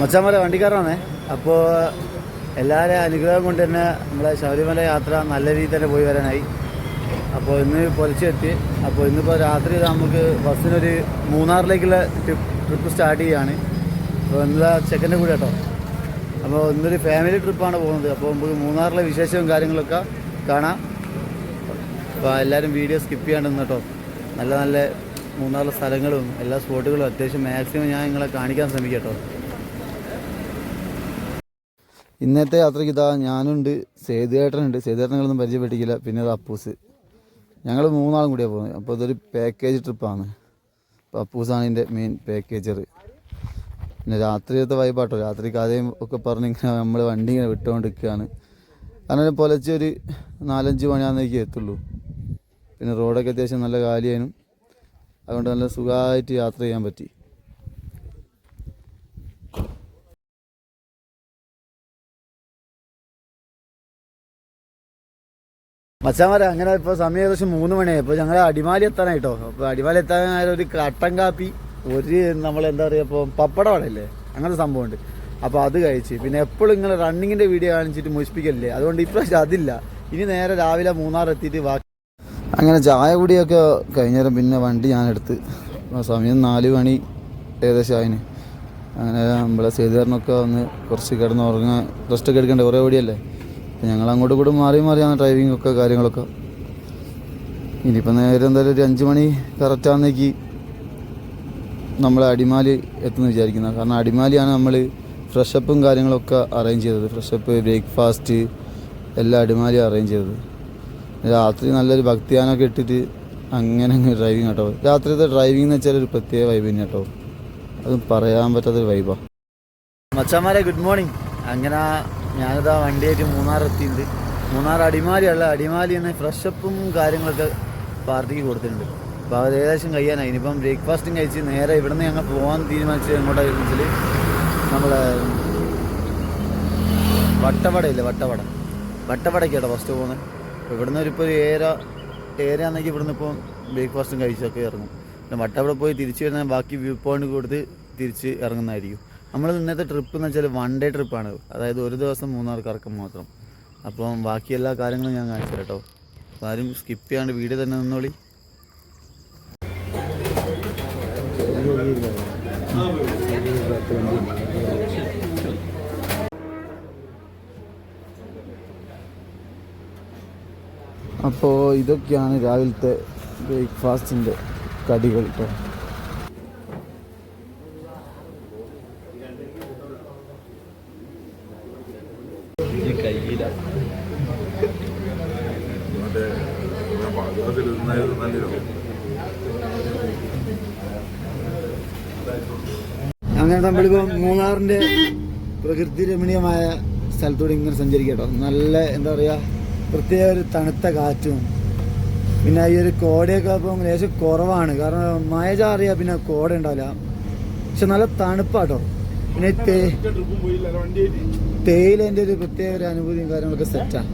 മച്ചാമല വണ്ടിക്കാരാണേ. അപ്പോൾ എല്ലാവരും അനുഗ്രഹം കൊണ്ട് തന്നെ നമ്മുടെ ശബരിമല യാത്ര നല്ല രീതിയിൽ തന്നെ പോയി വരാനായി. അപ്പോൾ ഇന്ന് പൊലിച്ചെത്തി അപ്പോൾ ഇന്നിപ്പോൾ രാത്രി നമുക്ക് ബസ്സിനൊരു മൂന്നാറിലേക്കുള്ള ട്രിപ്പ് ട്രിപ്പ് സ്റ്റാർട്ട് ചെയ്യുകയാണ് അപ്പോൾ ഇന്നലെ ചെക്കന്റെ കൂടെ കേട്ടോ. അപ്പോൾ ഇന്നൊരു ഫാമിലി ട്രിപ്പാണ് പോകുന്നത്. അപ്പോൾ നമുക്ക് മൂന്നാറിലെ വിശേഷവും കാര്യങ്ങളൊക്കെ കാണാം. അപ്പോൾ എല്ലാവരും വീഡിയോ സ്കിപ്പ് ചെയ്യാണ്ട് കേട്ടോ നല്ല നല്ല മൂന്നാറിലെ സ്ഥലങ്ങളും എല്ലാ സ്പോട്ടുകളും അത്യാവശ്യം മാക്സിമം ഞാൻ നിങ്ങളെ കാണിക്കാൻ ശ്രമിക്കാം കേട്ടോ ഇന്നത്തെ യാത്രയ്ക്ക് ഇതാ ഞാനുണ്ട് സേതുവേട്ടനുണ്ട്. സേതുവേട്ടനങ്ങളൊന്നും പരിചയപ്പെട്ടിക്കില്ല പിന്നെ അത് അപ്പൂസ്. ഞങ്ങൾ മൂന്നാളും കൂടിയാണ് പോകുന്നത് അപ്പോൾ ഇതൊരു പാക്കേജ് ട്രിപ്പാണ് അപ്പോൾ അപ്പൂസാണ് ഇതിന്റെ മെയിൻ പാക്കേജർ പിന്നെ രാത്രിയത്തെ വൈബാട്ടോ രാത്രി കഥയും ഒക്കെ പറഞ്ഞ് ഇങ്ങനെ നമ്മൾ വണ്ടി ഇങ്ങനെ വിട്ടുകൊണ്ടിരിക്കുകയാണ്. കാരണം പുലച്ച് ഒരു നാലഞ്ച് മണിയാകുന്നേക്ക് എത്തുള്ളൂ. പിന്നെ റോഡൊക്കെ അത്യാവശ്യം നല്ല കാലിയാനും അതുകൊണ്ട് നല്ല സുഖമായിട്ട് യാത്ര ചെയ്യാൻ പറ്റി. മച്ചാമാരെ അങ്ങനെ ഇപ്പോൾ സമയം ഏകദേശം മൂന്ന് മണിയായി ഇപ്പോൾ ഞങ്ങൾ അടിമാലി എത്താനായിട്ടോ അപ്പോൾ അടിമാലി എത്താൻ ഒരു കട്ടൻ കാപ്പി ഒരു നമ്മൾ എന്താ പറയുക ഇപ്പോൾ പപ്പടം അടയില്ലേ അങ്ങനത്തെ സംഭവമുണ്ട്. അപ്പോൾ അത് കഴിച്ച്. പിന്നെ എപ്പോഴും നിങ്ങൾ റണ്ണിങ്ങിന്റെ വീഡിയോ കാണിച്ചിട്ട് മുഷിപ്പിക്കലില്ലേ? അതുകൊണ്ട് ഇപ്രാവശ്യം അതില്ല. ഇനി നേരെ രാവിലെ മൂന്നാർ എത്തിയിട്ട് ബാക്കി അങ്ങനെ ചായ കുടിയൊക്കെ കഴിഞ്ഞേരം പിന്നെ വണ്ടി ഞാൻ എടുത്ത് സമയം നാല് മണി ഏകദേശം ആയിന്. അങ്ങനെ നമ്മളെ സേതുകാരനൊക്കെ വന്ന് കുറച്ച് കിടന്ന് ഉറങ്ങാൻ റെസ്റ്റ് ഒക്കെ എടുക്കണ്ടേ? കുറേ ഓടിയല്ലേ? അപ്പം ഞങ്ങൾ അങ്ങോട്ടും ഇങ്ങോട്ടും മാറി മാറിയാണ് ഡ്രൈവിംഗ് ഒക്കെ കാര്യങ്ങളൊക്കെ. ഇനിയിപ്പോൾ നേരെ എന്തായാലും ഒരു അഞ്ച് മണി കറക്റ്റാന്നേക്ക് നമ്മൾ അടിമാലി എത്തുമെന്ന് വിചാരിക്കുന്നത് കാരണം അടിമാലിയാണ് നമ്മൾ ഫ്രഷപ്പും കാര്യങ്ങളൊക്കെ അറേഞ്ച് ചെയ്തത്. ഫ്രഷപ്പ് ബ്രേക്ക്ഫാസ്റ്റ് എല്ലാം അടിമാലി അറേഞ്ച് ചെയ്തത്. രാത്രി നല്ലൊരു ഭക്തിയാനൊക്കെ ഇട്ടിട്ട് അങ്ങനെ അങ്ങ് ഡ്രൈവിങ് കേട്ടോ രാത്രിത്തെ ഡ്രൈവിംഗ് എന്ന് വെച്ചാൽ ഒരു പ്രത്യേക വൈബ് തന്നെ കേട്ടോ അത് പറയാൻ പറ്റാത്തൊരു വൈബാണ് മച്ചാമാരെ ഗുഡ് മോർണിംഗ് അങ്ങനെ ഞാനിതാ വണ്ടിയായിട്ട് മൂന്നാർ എത്തിയിട്ടുണ്ട്. മൂന്നാർ അടിമാലിയല്ല അടിമാലി എന്ന ഫ്രഷപ്പും കാര്യങ്ങളൊക്കെ പാർട്ടിക്ക് കൊടുത്തിട്ടുണ്ട്. അപ്പോൾ അത് ഏകദേശം കഴിയാനായി. ഇനിയിപ്പം ബ്രേക്ക്ഫാസ്റ്റും കഴിച്ച് നേരെ ഇവിടുന്ന് ഞങ്ങൾ പോകാൻ തീരുമാനിച്ചത് എങ്ങോട്ടായിരുന്നു വെച്ചാൽ നമ്മളെ വട്ടവടയില്ലേ വട്ടവട. വട്ടവടയ്ക്കാട്ടോ ഫസ്റ്റ് പോകുന്നത് അപ്പോൾ ഇവിടുന്ന് ഒരു ഇപ്പോൾ ഒരു ഏര ഏരയാണെങ്കിൽ ഇവിടുന്ന് ഇപ്പോൾ ബ്രേക്ക്ഫാസ്റ്റും കഴിച്ചൊക്കെ ഇറങ്ങും. പിന്നെ വട്ടവട പോയി തിരിച്ച് വരുന്ന ബാക്കി വ്യൂ പോയിന്റ് കൊടുത്ത് തിരിച്ച് ഇറങ്ങുന്നതായിരിക്കും. നമ്മൾ ഇന്നത്തെ ട്രിപ്പ് എന്ന് വെച്ചാൽ വൺ ഡേ ട്രിപ്പാണ് അതായത് ഒരു ദിവസം മൂന്നാർ കറക്കം മാത്രം. അപ്പം ബാക്കി എല്ലാ കാര്യങ്ങളും ഞാൻ കാണിച്ചു കേട്ടോ ആരും സ്കിപ്പ് ചെയ്യാണ്ട് വീഡിയോ തന്നെ നിന്നോളി. അപ്പോൾ ഇതൊക്കെയാണ് രാവിലത്തെ ബ്രേക്ക്ഫാസ്റ്റിന്റെ കടികൾ കേട്ടോ പാചകത്തിൽ നല്ലൊരു അങ്ങനെ നമ്മളിപ്പോൾ മൂന്നാറിന്റെ പ്രകൃതി രമണീയമായ സ്ഥലത്തൂടെ ഇങ്ങനെ സഞ്ചരിക്കട്ടോ. നല്ല എന്താ പറയുക പ്രത്യേക ഒരു തണുത്ത കാറ്റും പിന്നെ ഈ ഒരു കോടയൊക്കെ ഇപ്പം ലേശം കുറവാണ്. കാരണം മഴ ചാറിയാൽ പിന്നെ കോട ഉണ്ടാവില്ല. പക്ഷെ നല്ല തണുപ്പാട്ടോ. പിന്നെ തേയിലേന്റെ ഒരു പ്രത്യേക ഒരു അനുഭൂതിയും കാര്യങ്ങളൊക്കെ സെറ്റാണ്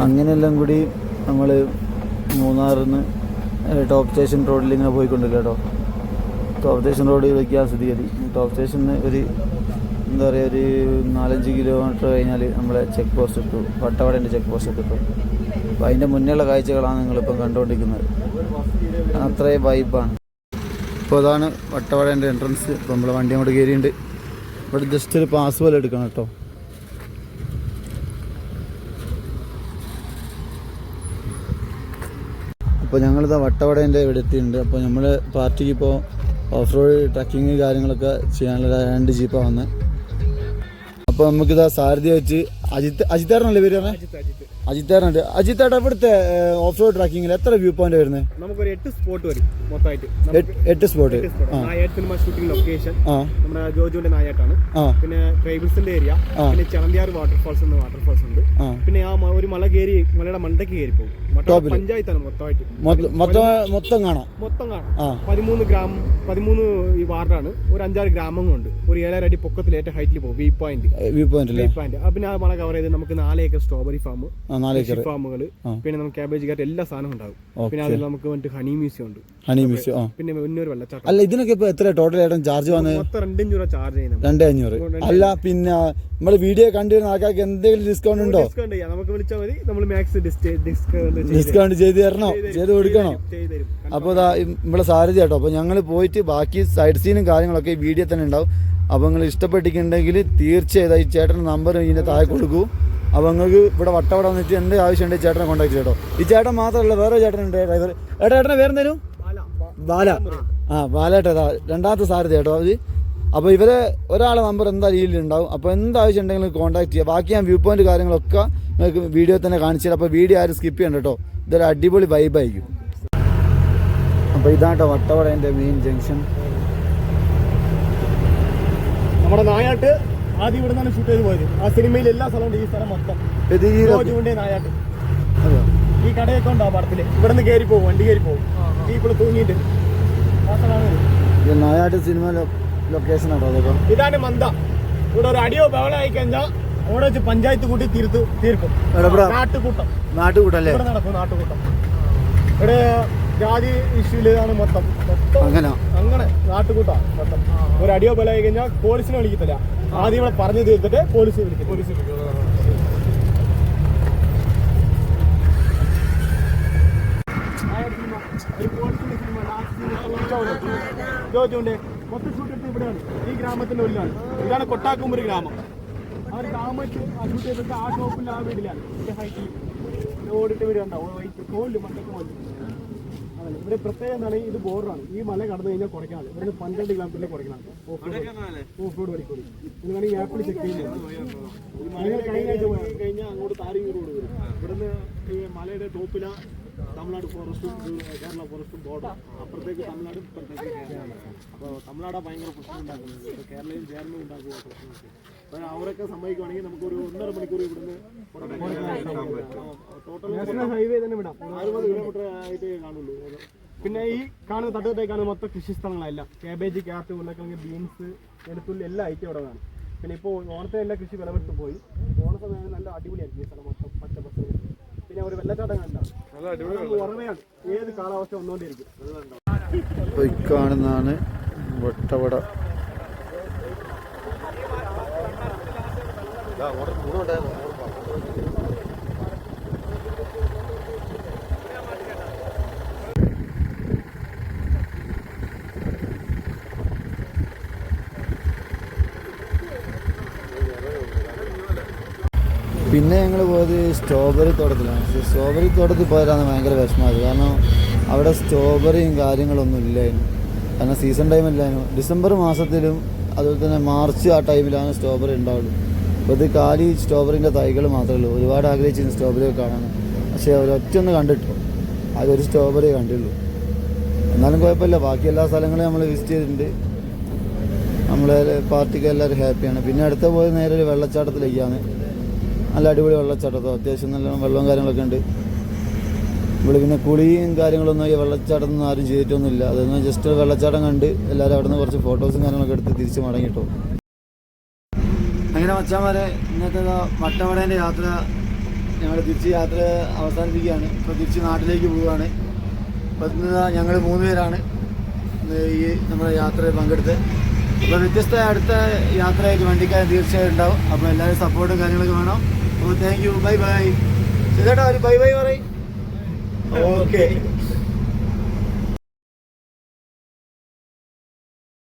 അങ്ങനെയെല്ലാം കൂടി നമ്മൾ മൂന്നാറിൽ നിന്ന് ടോപ്പ് സ്റ്റേഷൻ റോഡിൽ ഇങ്ങനെ പോയിക്കൊണ്ടില്ല കേട്ടോ ടോപ്പ് സ്റ്റേഷൻ റോഡിൽ വയ്ക്കാൻ സ്ഥിതിഗതി. ടോപ്പ് സ്റ്റേഷന് ഒരു എന്താ പറയുക ഒരു നാലഞ്ച് കിലോമീറ്റർ കഴിഞ്ഞാൽ നമ്മളെ ചെക്ക് പോസ്റ്റ് കിട്ടും വട്ടവടേന്റെ ചെക്ക് പോസ്റ്റ് കിട്ടും അപ്പോൾ അതിന്റെ മുന്നേയുള്ള കാഴ്ചകളാണ് നിങ്ങളിപ്പം കണ്ടുകൊണ്ടിരിക്കുന്നത് അത്രയും വൈബാണ് ഇപ്പോൾ അതാണ് വട്ടവടേന്റെ എൻട്രൻസ് ഇപ്പോൾ നമ്മളെ വണ്ടി അങ്ങോട്ട് കയറിയിട്ടുണ്ട് ഇവിടെ ജസ്റ്റ് ഒരു പാസ് പോലെ എടുക്കണം കേട്ടോ അപ്പോൾ ഞങ്ങളിത് വട്ടവടേന്റെ ഇവിടെ എത്തിയിട്ടുണ്ട് അപ്പോൾ നമ്മൾ പാർട്ടിക്ക് ഇപ്പോൾ ഓഫ് റോഡ് ട്രക്കിങ് കാര്യങ്ങളൊക്കെ ചെയ്യാനുള്ള രണ്ട് ജീപ്പാണ് വന്നത് അപ്പോൾ നമുക്കിതാ സാരഥി വെച്ച് അജിത്ത് അജിത്താറിനല്ലേ പേര് പറഞ്ഞത് അജിത്താറിനുണ്ട്. അജിത്താട്ട ഇവിടുത്തെ ഓഫ് റോഡ് ട്രാക്കിങ്ങിൽ എത്ര വ്യൂ പോയിന്റ് വരുന്നത് നമുക്കൊരു എട്ട് സ്പോട്ട് വരും മൊത്തമായിട്ട്. എട്ട് സ്പോട്ട് സിനിമ ഷൂട്ടിംഗ് ലൊക്കേഷൻ നമ്മുടെ ജോജുവിന്റെ നായാട്ടാണ് പിന്നെ ട്രൈബിൾസിന്റെ ഏരിയ പിന്നെ ചളന്തിയാർ വാട്ടർഫാൾസ് എന്ന വാട്ടർഫാൾസ് ഉണ്ട്. പിന്നെ ആ ഒരു മല കയറി മലയുടെ മണ്ടയ്ക്ക് കയറി പോകും പഞ്ചായത്താണ് മൊത്തമായിട്ട്. മൊത്തം കാണാം. മൊത്തം കാണാം. പതിമൂന്ന് ഗ്രാമം പതിമൂന്ന് ഈ വാർഡാണ്. ഒരു അഞ്ചാറ് ഗ്രാമങ്ങളുണ്ട് ഒരു ഏഴര അടി പൊക്കത്തിൽ ഏറ്റവും ഹൈറ്റിൽ പോകും view point view point view point പിന്നെ ആ മല കവർ ചെയ്ത് നമുക്ക് നാലേക്കർ ഏക്കർ സ്ട്രോബെറി ഫാം നാല് ഫാമുകൾ പിന്നെ നമുക്ക് കാബേജ് കാറ്റ് എല്ലാ സാധനവും ഉണ്ടാവും പിന്നെ അതിൽ നമുക്ക് വന്നിട്ട് ഹണി മ്യൂസിയം ഉണ്ട്. ഹണി മ്യൂസിയം പിന്നെ മുന്നൂറ് വെള്ളച്ചാട്ടം. അല്ല ഇതിനൊക്കെ ഇപ്പൊ എത്ര ടോട്ടൽ ആയിട്ടും ചാർജ് വന്ന്? രണ്ടഞ്ഞൂറ് ചാർജ് ചെയ്യുന്നത്. രണ്ടഞ്ഞൂറ് അല്ല പിന്നെ നമ്മൾ വീഡിയോ കണ്ടുവരുന്ന ആൾക്കാർക്ക് എന്തെങ്കിലും ഡിസ്കൗണ്ട് ഉണ്ടോ? ഡിസ്കൗണ്ട് ചെയ്യാം. നമുക്ക് വിളിച്ചാൽ മതി. നമ്മൾ മാക്സ് ഡിസ്കൗണ്ട് ചെയ്ത് തരണോ? ചെയ്ത് കൊടുക്കണോ? അപ്പൊ അപ്പോൾ നമ്മളെ സാരഥി കേട്ടോ അപ്പോൾ ഞങ്ങൾ പോയിട്ട് ബാക്കി സൈഡ് സീനും കാര്യങ്ങളൊക്കെ ഈ വീഡിയോ തന്നെ ഉണ്ടാവും. അപ്പോൾ നിങ്ങൾ ഇഷ്ടപ്പെട്ടിട്ടുണ്ടെങ്കിൽ തീർച്ചയായും ചേട്ടൻ ചേട്ടന്റെ നമ്പർ ഇതിന്റെ താഴെ കൊടുക്കൂ. അപ്പോൾ നിങ്ങൾക്ക് ഇവിടെ വട്ടവട വന്നിട്ട് എന്ത് ആവശ്യമുണ്ട് ചേട്ടനെ കോൺടാക്ട് ചെയ്യട്ടോ ഈ ചേട്ടൻ മാത്രമല്ല വേറെ ചേട്ടനുണ്ട് ഡ്രൈവർ ഏട്ടാ ഏട്ടനെ വേറെന്തേലും ബാല. ആ ബാലേട്ടാ ഇതാ രണ്ടാമത്തെ സാരഥി ചേട്ടോ അത് അപ്പോൾ ഇവരെ ഒരാളെ നമ്പർ എന്തായാലും ഇതിലുണ്ടാവും അപ്പോൾ എന്താവശ്യം ഉണ്ടെങ്കിലും കോൺടാക്ട് ചെയ്യുക ബാക്കി ഞാൻ വ്യൂ പോയിന്റ് കാര്യങ്ങളൊക്കെ നിങ്ങൾക്ക് വീഡിയോ തന്നെ കാണിച്ചു തരാം. അപ്പോൾ വീഡിയോ ആരും സ്കിപ്പ് ചെയ്യണ്ട കേട്ടോ. ഇതൊരു അടിപൊളി വൈബായിരിക്കും അപ്പോൾ ഇതാട്ടോ വട്ടവടേന്റെ മെയിൻ ജംഗ്ഷൻ നമ്മുടെ നായാട്ട് ആദ്യം ഇവിടെ നിന്നാണ് ഷൂട്ട് ചെയ്ത് പോയത്. ആ സിനിമയിൽ എല്ലാ സ്ഥലവും ഈ സ്ഥലം മൊത്തം. ജോജുവിന്റെ നായാട്ട് ഈ കടയൊക്കെ ഉണ്ട് ആ പടത്തിൽ? ഇവിടെ നിന്ന് കയറി പോകും വണ്ടി കയറി പോകും ഈ ഇപ്പോൾ തൂങ്ങിയിട്ട്. ആ സ്ഥലമാണ് നായാട്ട് സിനിമ ലൊക്കേഷൻ ആണോ അതൊക്കെ ഇതാണ് മന്ദ. ഇവിടെ ഒരു അടിയോ ആയി കഴിഞ്ഞാൽ അവിടെ വെച്ച് പഞ്ചായത്ത് കൂട്ടി തീർത്തു തീർക്കും. നാട്ടുകൂട്ടം ഇവിടെ? നാട്ടുകൂട്ടം. നാട്ടുകൂട്ടല്ലേ? ഇവിടെ നടക്കും നാട്ടുകൂട്ടം. ഇവിടെ ജാതി ഇഷ്യൂലാണ് മൊത്തം. മൊത്തം അങ്ങനെ? അങ്ങനെ നാട്ടുകൂട്ടാണ് മൊത്തം. ഒരു അടിയോ ബലമായി കഴിഞ്ഞാൽ പോലീസിനെ വിളിക്കത്തില്ല. ആദ്യം ഇവിടെ പറഞ്ഞു തീർത്തിട്ട് പോലീസ് വിളിക്കും. പോലീസ് ജോജുണ്ട്. മൊത്തം ഷൂട്ട് എടുത്ത് ഇവിടെയാണ്. ഈ ഗ്രാമത്തിന്റെ ഉള്ളിലാണ്. ഇതാണ് കൊട്ടാക്കുമ്പൊരു ഗ്രാമം. അവർ ഗ്രാമത്തിൽ ആ ഷൂട്ട് ചെയ്തിട്ട് ആ ഷോപ്പിൽ ആ വീടിലാണ് ഹൈറ്റിൽ ഓടിട്ട് വീട് ഉണ്ടാവും വൈറ്റ് കോലിൽ മണ്ടൊക്കെ വന്നു ഇവിടെ പ്രത്യേകം എന്താണ് ഇത് ബോർഡറാണ്. ഈ മല കടന്നു കഴിഞ്ഞാൽ കുറയ്ക്കാണ് ഇവിടുന്ന് പന്ത്രണ്ട് കിലോമീറ്ററിൽ കുറയ്ക്കണം ഓഫ് റോഡ് വരിക്കൂടി ഇത് വേണമെങ്കിൽ ആപ്പിൾ ചെക്ക് ചെയ്യുന്നത് പോയി കഴിഞ്ഞാൽ അങ്ങോട്ട് താരിങ്ങി റോഡ് വരും. ഇവിടുന്ന് ഈ മലയുടെ ടോപ്പില തമിഴ്നാട് ഫോറസ്റ്റും കേരള ഫോറസ്റ്റും ബോർഡർ അപ്പുറത്തേക്ക് തമിഴ്നാട് ഇപ്പുറത്തേക്ക് കേരള. അപ്പോൾ തമിഴ്നാടാണ് ഭയങ്കര പ്രശ്നം ഉണ്ടാക്കുന്നത്. കേരളയിൽ ചേർന്ന് ചേർന്നും ഉണ്ടാക്കുക പ്രശ്നമൊക്കെ. അപ്പോൾ അവരൊക്കെ സമ്മതിക്കുവാണെങ്കിൽ നമുക്കൊരു ഒന്നര മണിക്കൂർ ഇവിടുന്ന് ടോട്ടൽ ഹൈവേ തന്നെ വിടാം. അറുപത് കിലോമീറ്റർ ആയിട്ട് കാണുള്ളൂ. പിന്നെ ഈ കാണുന്ന തട്ടുകത്തേക്കാണ് കാണുന്ന മൊത്തം കൃഷി സ്ഥലങ്ങളെല്ലാം. കാബേജ് ക്യാരറ്റ് ഉരുളക്കിഴങ്ങ് ബീൻസ് വെളുത്തുള്ളി എല്ലാ ഐറ്റം ഇവിടെ കാണും. പിന്നെ ഇപ്പോൾ ഓണത്തെ എല്ലാ കൃഷി വിളവെടുത്ത് പോയി. ഓണസമയം നല്ല അടിപൊളിയായിരിക്കും ഈ സ്ഥലം മൊത്തം പച്ച പച്ച പിന്നെ ഒരു വെള്ളച്ചാട്ടം. കണ്ടാണ് ഉറവയാണ്. ഏത് കാലാവസ്ഥ വന്നുകൊണ്ടിരിക്കും കാണുന്നതാണ് വട്ടവട. പിന്നെ ഞങ്ങൾ പോയത് സ്ട്രോബെറി തോട്ടത്തിലാണ്. സ്ട്രോബെറി തോട്ടത്തിൽ പോയതാണ് ഭയങ്കര വിഷമമായത്. കാരണം അവിടെ സ്ട്രോബെറിയും കാര്യങ്ങളൊന്നും ഇല്ലായിരുന്നു. കാരണം സീസൺ ടൈം ഇല്ലായിരുന്നു. ഡിസംബർ മാസത്തിലും അതുപോലെ തന്നെ മാർച്ച് ആ ടൈമിലാണ് സ്ട്രോബെറി ഉണ്ടാവുള്ളൂ. അപ്പോൾ ഇത് കാലി സ്ട്രോബെറിന്റെ തൈകൾ മാത്രമേ ഉള്ളൂ. ഒരുപാട് ആഗ്രഹിച്ചിരുന്നു സ്ട്രോബറി കാണാൻ. പക്ഷേ ഒരൊറ്റ ഒന്ന് കണ്ടിട്ടു അതൊരു സ്ട്രോബെറി കണ്ടുള്ളൂ. എന്നാലും കുഴപ്പമില്ല. ബാക്കി എല്ലാ സ്ഥലങ്ങളും നമ്മൾ വിസിറ്റ് ചെയ്തിട്ടുണ്ട്. നമ്മളെ പാർട്ടിക്ക് എല്ലാവരും ഹാപ്പിയാണ്. പിന്നെ അടുത്ത പോയത് നേരെ ഒരു വെള്ളച്ചാട്ടത്തിലേക്കാണ്. നല്ല അടിപൊളി വെള്ളച്ചാട്ടത്തോ അത്യാവശ്യം നല്ല വെള്ളവും കാര്യങ്ങളൊക്കെ ഉണ്ട്. ഇവിടെ പിന്നെ കുളിയും കാര്യങ്ങളൊന്നും ഈ വെള്ളച്ചാട്ടമൊന്നും ആരും ചെയ്തിട്ടൊന്നുമില്ല. അതൊന്നും ജസ്റ്റ് വെള്ളച്ചാട്ടം കണ്ട് എല്ലാവരും അവിടെ നിന്ന് കുറച്ച് ഫോട്ടോസും കാര്യങ്ങളൊക്കെ എടുത്ത് തിരിച്ച് മടങ്ങിട്ടോ അങ്ങനെ മച്ചാമാരെ ഇന്നത്തെ വട്ടവടേന്റെ യാത്ര ഞങ്ങൾ തിരിച്ച് യാത്ര അവസാനിപ്പിക്കുകയാണ്. ഇപ്പോൾ തിരിച്ച് നാട്ടിലേക്ക് പോവുകയാണ്. അപ്പോൾ ഇന്ന് ഞങ്ങൾ മൂന്ന് പേരാണ് ഈ നമ്മുടെ യാത്രയിൽ പങ്കെടുത്ത് അപ്പോൾ വ്യത്യസ്ത അടുത്ത യാത്രയായിട്ട് വണ്ടിക്കാരൻ തീർച്ചയായും ഉണ്ടാവും. അപ്പോൾ എല്ലാവരും സപ്പോർട്ടും കാര്യങ്ങളൊക്കെ വേണം. അപ്പോൾ താങ്ക് യു ബൈ ബൈ ചേട്ടാ ഒരു ബൈ ബൈ പറയും. ഓക്കെ